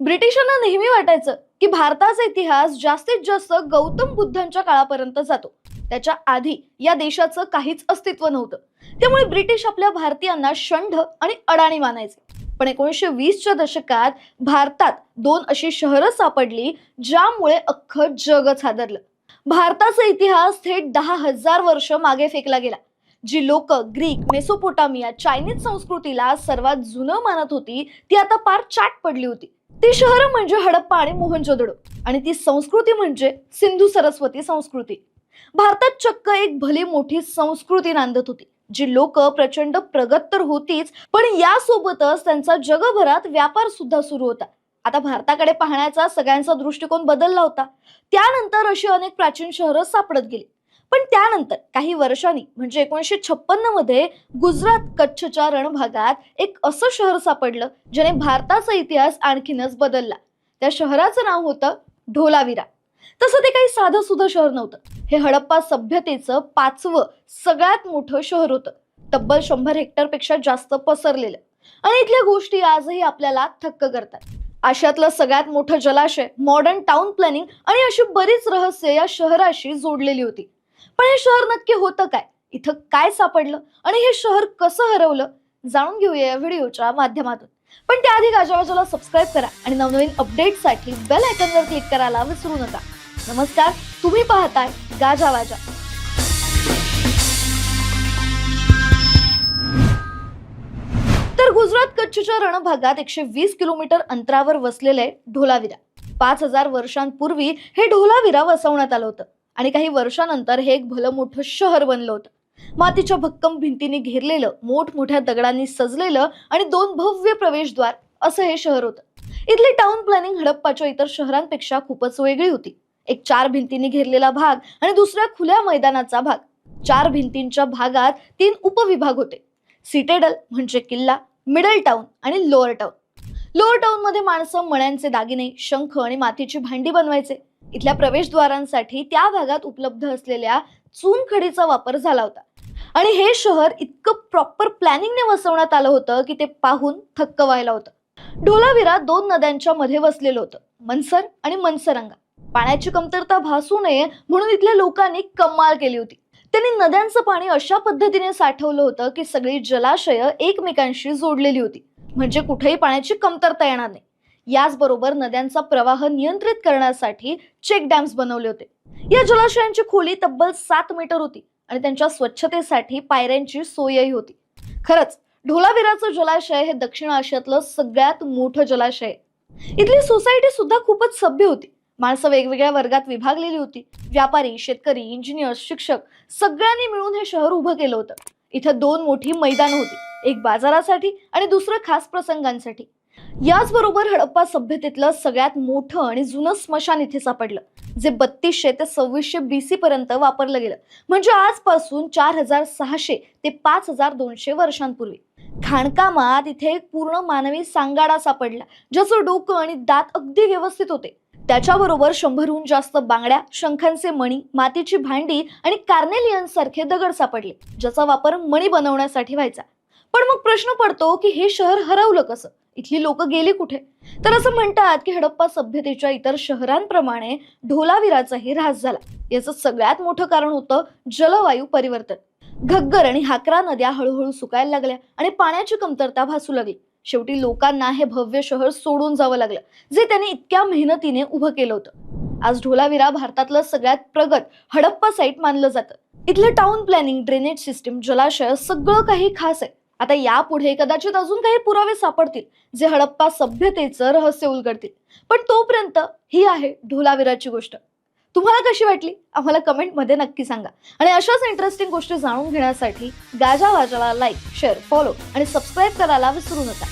ब्रिटिशांना नेहमी वाटायचं की भारताचा इतिहास जास्तीत जास्त गौतम बुद्धांच्या काळापर्यंत जातो. त्याच्या आधी या देशाचं काहीच अस्तित्व नव्हतं. त्यामुळे ब्रिटिश आपल्या भारतीयांना षंढ आणि अडाणी मानायचे. पण एकोणीसशे वीसच्या दशकात भारतात दोन अशी शहरं सापडली ज्यामुळे अख्खं जगच हादरलं. भारताचा इतिहास थेट दहा हजार वर्ष मागे फेकला गेला जी लोक ग्रीक मेसोपोटामिया चायनीज संस्कृतीला सर्वात जुनं मानत होती ती आता पार चाट पडली होती. ती शहरं म्हणजे हडप्पा आणि मोहनजोदडो. आणि ती संस्कृती म्हणजे सिंधू सरस्वती संस्कृती. भारतात चक्क एक भली मोठी संस्कृती नांदत होती जी लोक प्रचंड प्रगत तर होतीच पण यासोबतच त्यांचा जगभरात व्यापार सुद्धा सुरू होता. आता भारताकडे पाहण्याचा सगळ्यांचा दृष्टिकोन बदलला होता. त्यानंतर अशी अनेक प्राचीन शहरं सापडत गेली. पण त्यानंतर काही वर्षांनी म्हणजे एकोणीसशे छप्पन्नमध्ये गुजरात कच्छच्या रणभागात एक असं शहर सापडलं ज्याने भारताचा इतिहास आणखीनच बदलला. त्या शहराचं नाव होतं ढोलाविरा. तसं ते काही साधं सुद्धा शहर नव्हतं. हे हडप्पा सभ्यतेचं पाचवं सगळ्यात मोठं शहर होतं. तब्बल शंभर हेक्टरपेक्षा जास्त पसरलेलं. आणि इथल्या गोष्टी आजही आपल्याला थक्क करतात. आशियातलं सगळ्यात मोठं जलाशय मॉडर्न टाउन प्लॅनिंग आणि अशी बरीच रहस्य या शहराशी जोडलेली होती. पण हे शहर नक्की होतं काय? इथं काय सापडलं? आणि हे शहर कसं हरवलं? जाणून घेऊया या व्हिडिओच्या माध्यमातून. पण त्याआधी गाजावाजाला सबस्क्राईब करा आणि नवनवीन अपडेटसाठी बेल आयकनवर क्लिक करायला विसरू नका. नमस्कार तुम्ही पाहताय गाजावाजा तर गुजरात कच्छच्या रणभागात एकशे वीस किलोमीटर अंतरावर वसलेले ढोलाविरा. पाच हजार वर्षांपूर्वी हे ढोलाविरा वसवण्यात आलं होतं. आणि काही वर्षानंतर हे एक भलं मोठं शहर बनलं होतं. मातीच्या भक्कम भिंतीने घेरलेलं मोठमोठ्या दगडांनी सजलेलं आणि दोन भव्य प्रवेशद्वार असं हे शहर होतं. इथली टाउन प्लॅनिंग हडप्पाच्या इतर शहरांपेक्षा खूपच वेगळी होती. एक चार भिंतींनी घेरलेला भाग आणि दुसऱ्या खुल्या मैदानाचा भाग. चार भिंतींच्या भागात तीन उपविभाग होते. सिटेडल म्हणजे किल्ला मिडल टाउन आणि लोअर टाउन लोअर टाउनमध्ये माणसं मण्यांचे दागिने शंख आणि मातीची भांडी बनवायचे. इथल्या प्रवेशद्वारांसाठी त्या भागात उपलब्ध असलेल्या चुनखडीचा वापर झाला होता. आणि हे शहर इतकं प्रॉपर प्लॅनिंगने वसवण्यात आलं होतं की ते पाहून थक्क व्हायला होतं. ढोलावीरा दोन नद्यांच्या मध्ये वसलेलं होतं मनसर आणि मनसरंगा. पाण्याची कमतरता भासू नये म्हणून इथल्या लोकांनी कमाल केली होती. त्यांनी नद्यांचं पाणी अशा पद्धतीने साठवलं होतं की सगळी जलाशय एकमेकांशी जोडलेली होती. म्हणजे कुठेही पाण्याची कमतरता येणार नाही. याचबरोबर नद्यांचा प्रवाह नियंत्रित करण्यासाठी चेक डॅम्स बनवले होते. या जलाशयांची खोली तब्बल सात मीटर होती आणि त्यांच्या स्वच्छतेसाठी पायऱ्यांची सोयही होती. खरंच ढोलावीराचं जलाशय हे दक्षिण आशियातलं सगळ्यात मोठं जलाशय आहे. इथली सोसायटी सुद्धा खूपच सभ्य होती. माणसं वेगवेगळ्या वर्गात विभागलेली होती. व्यापारी शेतकरी इंजिनियर्स शिक्षक सगळ्यांनी मिळून हे शहर उभं केलं होतं. इथं दोन मोठी मैदानं होती एक बाजारासाठी आणि दुसरं खास प्रसंगांसाठी. याचबरोबर हडप्पा सभ्यतेतलं सगळ्यात मोठं आणि जुनं स्मशान इथे सापडलं जे बत्तीसशे ते सव्वीसशे बी सी पर्यंत वापरलं गेलं. म्हणजे आजपासून चार हजार सहाशे ते पाच हजार दोनशे वर्षांपूर्वी. खाणकामात इथे एक पूर्ण मानवी सांगाडा सापडला ज्याचं डोकं आणि दात अगदी व्यवस्थित होते. त्याच्याबरोबर शंभरहून जास्त बांगड्या शंखांचे मणी मातीची भांडी आणि कार्नेलियन सारखे दगड सापडले ज्याचा वापर मणी बनवण्यासाठी व्हायचा. पण मग प्रश्न पडतो की हे शहर हरवलं कसं? इथली लोक गेली कुठे? तर असं म्हणतात की हडप्पा सभ्यतेच्या इतर शहरांप्रमाणे ढोलावीराचाही ऱ्हास झाला. याचं सगळ्यात मोठं कारण होतं जलवायू परिवर्तन. घग्गर आणि हाकरा नद्या हळूहळू सुकायला लागल्या आणि पाण्याची कमतरता भासू लागली. शेवटी लोकांना हे भव्य शहर सोडून जावं लागलं जे त्यांनी इतक्या मेहनतीने उभं केलं होतं. आज ढोलावीरा भारतातलं सगळ्यात प्रगत हडप्पा साईट मानलं जातं. इथलं टाउन प्लॅनिंग ड्रेनेज सिस्टीम जलाशय सगळं काही खास आहे. आता यापुढे कदाचित अजून काही पुरावे सापडतील जे हडप्पा सभ्यतेचं रहस्य उलगडतील. पण तोपर्यंत ही आहे ढोलावीराची गोष्ट. तुम्हाला कशी वाटली? आम्हाला कमेंटमध्ये नक्की सांगा. आणि अशाच इंटरेस्टिंग गोष्टी जाणून घेण्यासाठी गाजा वाजाला लाईक शेअर फॉलो आणि सबस्क्राईब करायला विसरू नका.